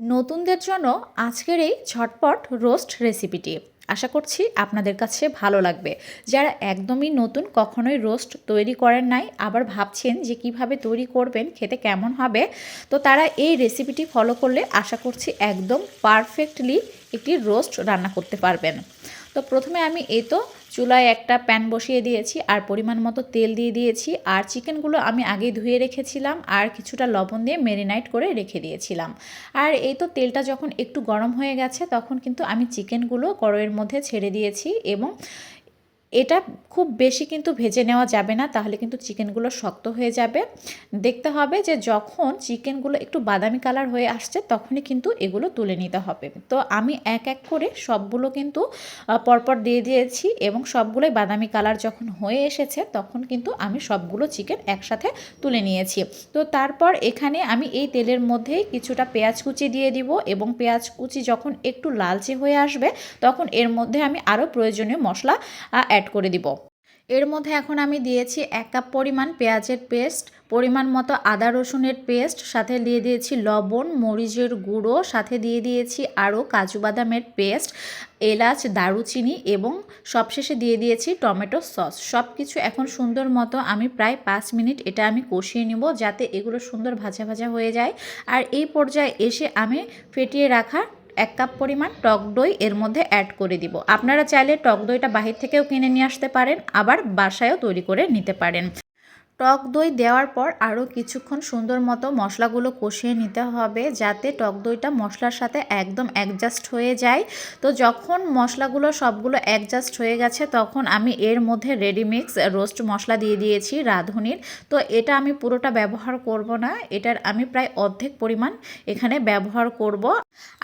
নতুনদের জন্য আজকের এই ঝটপট রোস্ট রেসিপিটি। আশা করছি আপনাদের কাছে ভালো লাগবে। যারা একদমই নতুন কখনোই রোস্ট তৈরি করেন নাই, আবার ভাবছেন যে কীভাবে তৈরি করবেন, খেতে কেমন হবে, তো তারা এই রেসিপিটি ফলো করলে আশা করছি একদম পারফেক্টলি একটি রোস্ট রান্না করতে পারবেন। তো প্রথমে আমি এই তো চুলায় একটা প্যান বসিয়ে দিয়েছি, আর পরিমাণ মতো তেল দিয়ে দিয়েছি, আর চিকেনগুলো আমি আগেই ধুয়ে রেখেছিলাম, আর কিছুটা লবণ দিয়ে মেরিনাইট করে রেখে দিয়েছিলাম। আর এই তো তেলটা যখন একটু গরম হয়ে গেছে, তখন কিন্তু আমি চিকেনগুলো কড়াইয়ের মধ্যে ছেড়ে দিয়েছি এবং এটা খুব বেশি কিন্তু ভেজে নেওয়া যাবে না, তাহলে কিন্তু চিকেনগুলো শক্ত হয়ে যাবে। দেখতে হবে যে যখন চিকেনগুলো একটু বাদামি কালার হয়ে আসছে, তখনই কিন্তু এগুলো তুলে নিতে হবে। তো আমি এক এক করে সবগুলো কিন্তু পরপর দিয়ে দিয়েছি এবং সবগুলোই বাদামি কালার যখন হয়ে এসেছে, তখন কিন্তু আমি সবগুলো চিকেন একসাথে তুলে নিয়েছি। তো তারপর এখানে আমি এই তেলের মধ্যেই কিছুটা পেঁয়াজ কুচি দিয়ে দিব এবং পেঁয়াজ কুচি যখন একটু লালচে হয়ে আসবে, তখন এর মধ্যে আমি আরও প্রয়োজনীয় মশলা অ্যাড করে দিব। এর মধ্যে এখন আমি দিয়েছি এক কাপ পরিমাণ পেঁয়াজের পেস্ট, পরিমাণ মতো আদা রসুনের পেস্ট, সাথে দিয়ে দিয়েছি লবণ, মরিচের গুঁড়ো, সাথে দিয়ে দিয়েছি আরও কাজু বাদামের পেস্ট, এলাচ, দারুচিনি এবং সবশেষে দিয়ে দিয়েছি টমেটো সস। সব কিছু এখন সুন্দর মতো আমি প্রায় পাঁচ মিনিট এটা আমি কষিয়ে নিব যাতে এগুলো সুন্দর ভাজা ভাজা হয়ে যায়। আর এই পর্যায়ে এসে আমি ফেটিয়ে রাখা এক কাপ পরিমাণ টক দই এর মধ্যে অ্যাড করে দিব। আপনারা চাইলে টক দইটা বাহির থেকেও কিনে নিয়ে আসতে পারেন, আবার বাসায়ও তৈরি করে নিতে পারেন। টক দই দেওয়ার পর আরও কিছুক্ষণ সুন্দর মতো মশলাগুলো কষিয়ে নিতে হবে যাতে টক দইটা মশলার সাথে একদম অ্যাডজাস্ট হয়ে যায়। তো যখন মশলাগুলো সবগুলো অ্যাডজাস্ট হয়ে গেছে, তখন আমি এর মধ্যে রেডিমিক্স রোস্ট মশলা দিয়ে দিয়েছি রাঁধুনির। তো এটা আমি পুরোটা ব্যবহার করব না, এটার আমি প্রায় অর্ধেক পরিমাণ এখানে ব্যবহার করব।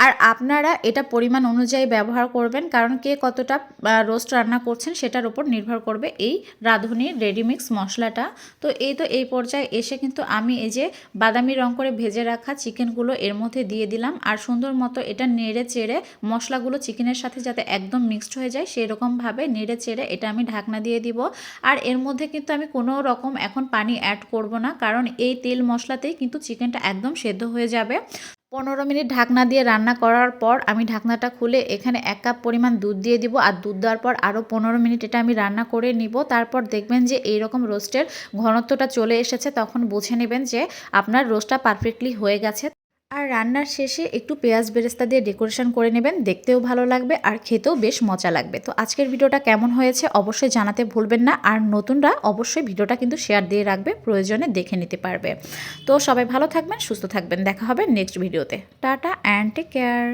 আর আপনারা এটা পরিমাণ অনুযায়ী ব্যবহার করবেন, কারণ কে কতটা রোস্ট রান্না করছেন সেটার উপর নির্ভর করবে এই রাঁধুনির রেডিমিক্স মশলাটা। তো এই তো এই পর্যায়ে এসে কিন্তু আমি এই যে বাদামি রং করে ভেজে রাখা চিকেনগুলো এর মধ্যে দিয়ে দিলাম, আর সুন্দর মতো এটা নেড়ে চেড়ে মশলাগুলো চিকেনের সাথে যাতে একদম মিক্সড হয়ে যায় সেই রকমভাবে নেড়ে চেড়ে এটা আমি ঢাকনা দিয়ে দিব। আর এর মধ্যে কিন্তু আমি কোনো রকম এখন পানি অ্যাড করব না, কারণ এই তেল মশলাতেই কিন্তু চিকেনটা একদম সেদ্ধ হয়ে যাবে। পনেরো মিনিট ঢাকনা দিয়ে রান্না করার পর আমি ঢাকনাটা খুলে এখানে এক কাপ পরিমাণ দুধ দিয়ে দিব আর দুধ দেওয়ার পর আরও পনেরো মিনিট এটা আমি রান্না করে নিব। তারপর দেখবেন যে এই রকম রোস্টের ঘনত্বটা চলে এসেছে, তখন বুঝে নেবেন যে আপনার রোস্টটা পারফেক্টলি হয়ে গেছে। আর রান্নার শেষে একটু পেঁয়াজ বেরেস্তা দিয়ে ডেকোরেশন করে নেবেন, দেখতেও ভালো লাগবে আর খেতেও বেশ মজা লাগবে। তো আজকের ভিডিওটা কেমন হয়েছে অবশ্যই জানাতে ভুলবেন না আর নতুনরা অবশ্যই ভিডিওটা কিন্তু শেয়ার দিয়ে রাখবে, প্রয়োজনে দেখে নিতে পারবে। তো সবাই ভালো থাকবেন, সুস্থ থাকবেন, দেখা হবে নেক্সট ভিডিওতে। Tata and take care.